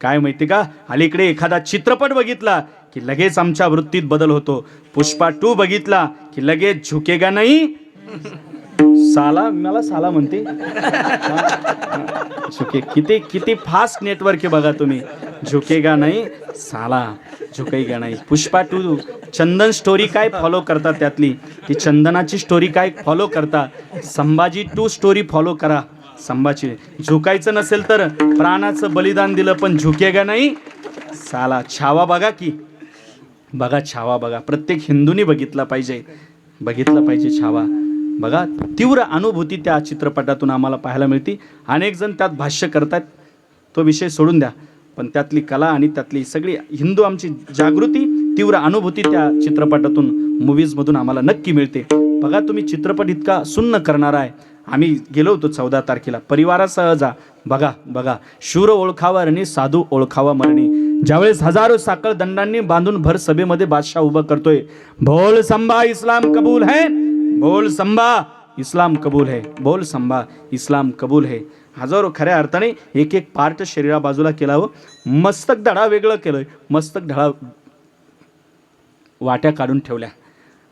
काय माहिती का? अलीकडे एखादा चित्रपट बघितला की लगेच आमच्या वृत्तीत बदल होतो. पुष्पा टू बघितला की लगेच झुकेगा नाही. साला मला साला म्हणते. झुके किती किती फास्ट नेटवर्क आहे बघा तुम्ही. झुकेगा नाही साला झुकेगा नाही. पुष्पा टू चंदन स्टोरी काय फॉलो करता त्यातली? ती चंदनाची स्टोरी काय फॉलो करता? संभाजी टू स्टोरी फॉलो करा. संभाजी. झुकायचं नसेल तर प्राणाचं बलिदान दिलं पण झुके का नाही. साला छावा बघा की. बघा छावा बघा. प्रत्येक हिंदूनी बघितला पाहिजे. बघितलं पाहिजे छावा. बघा तीव्र अनुभूती त्या चित्रपटातून आम्हाला पाहायला मिळते. अनेक जण त्यात भाष्य करतात तो विषय सोडून द्या. पण त्यातली कला आणि त्यातली सगळी हिंदू आमची जागृती तीव्र अनुभूती त्या चित्रपटातून मूवीजमधून आम्हाला नक्की मिळते. बघा तुम्ही चित्रपट इतका सुन्न करणारा आहे. आम्ही गेलो होतो चौदा तारखेला. परिवारासह जा बघा बघा. शूर ओळखावा रणी साधू ओळखावा मरणी. ज्यावेळेस हजारो साखळ दंडांनी बांधून भर सभेमध्ये बादशाह उभं करतोय. भोल संभा इस्लाम कबूल है. भोल संभा इस्लाम कबूल है. बोल संभा इस्लाम कबूल है. हजारो खऱ्या अर्थाने एक एक पार्ट शरीरा बाजूला केला व मस्तक धडा वेगळं केलंय. मस्तक धडा वाट्या काढून ठेवल्या.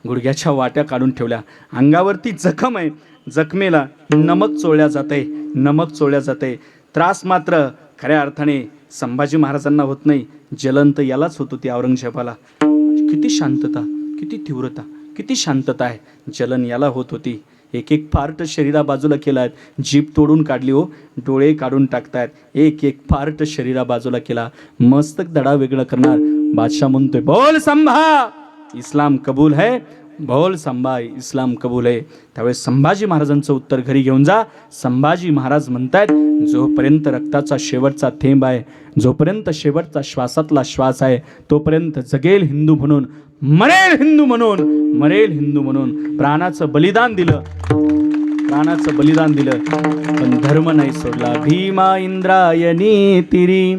गुडघ्याच्या वाट्या काढून ठेवल्या. अंगावरती जखम आहे. जखमेला नमक चोळल्या जाते नमक चोळल्या जाते त्रास मात्र खऱ्या अर्थाने संभाजी महाराजांना होत नाही. जलंत यालाच होत होती औरंगजेबाला. किती शांतता किती तीव्रता किती शांतता आहे. जलन याला होत होती. एक एक पार्ट शरीरा बाजूला केला आहेत जीप तोडून काढली हो. डोळे काढून टाकतायत. एक एक पार्ट शरीरा बाजूला केला. मस्तक दडा वेगळा करणार. बादशाह म्हणतोय बोल संभा! इस्लाम कबूल है बोल संभा इस्लाम कबूल आहे त्यावेळेस संभाजी महाराजांचं उत्तर घरी घेऊन जा. संभाजी महाराज म्हणतायत जोपर्यंत रक्ताचा शेवटचा थेंब आहे जोपर्यंत शेवटचा श्वासातला श्वास आहे तोपर्यंत जगेल हिंदू म्हणून मरेल हिंदू म्हणून मरेल हिंदू म्हणून. प्राणाचं बलिदान दिलं. प्राणाचं बलिदान दिलं. पण धर्म नाही सोडला. भीमा इंद्रायणी तिरी.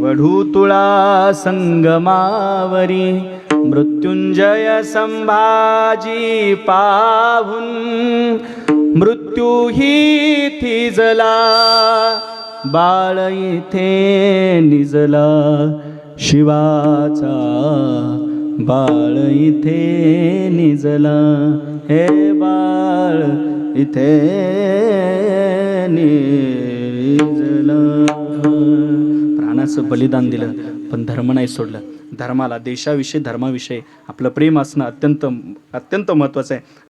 वढू तुळा संगमावरी मृत्युंजय संभाजी पाहून मृत्यू ही थिजला बाळ इथे निजला शिवाचा बाळ इथे निजला. हे बाळ इथे निजला. प्राणाचं बलिदान दिलं पण धर्म नाही सोडलं. धर्माला देशाविषयी धर्माविषयी आपलं प्रेम असणं अत्यंत अत्यंत महत्त्वाचं आहे.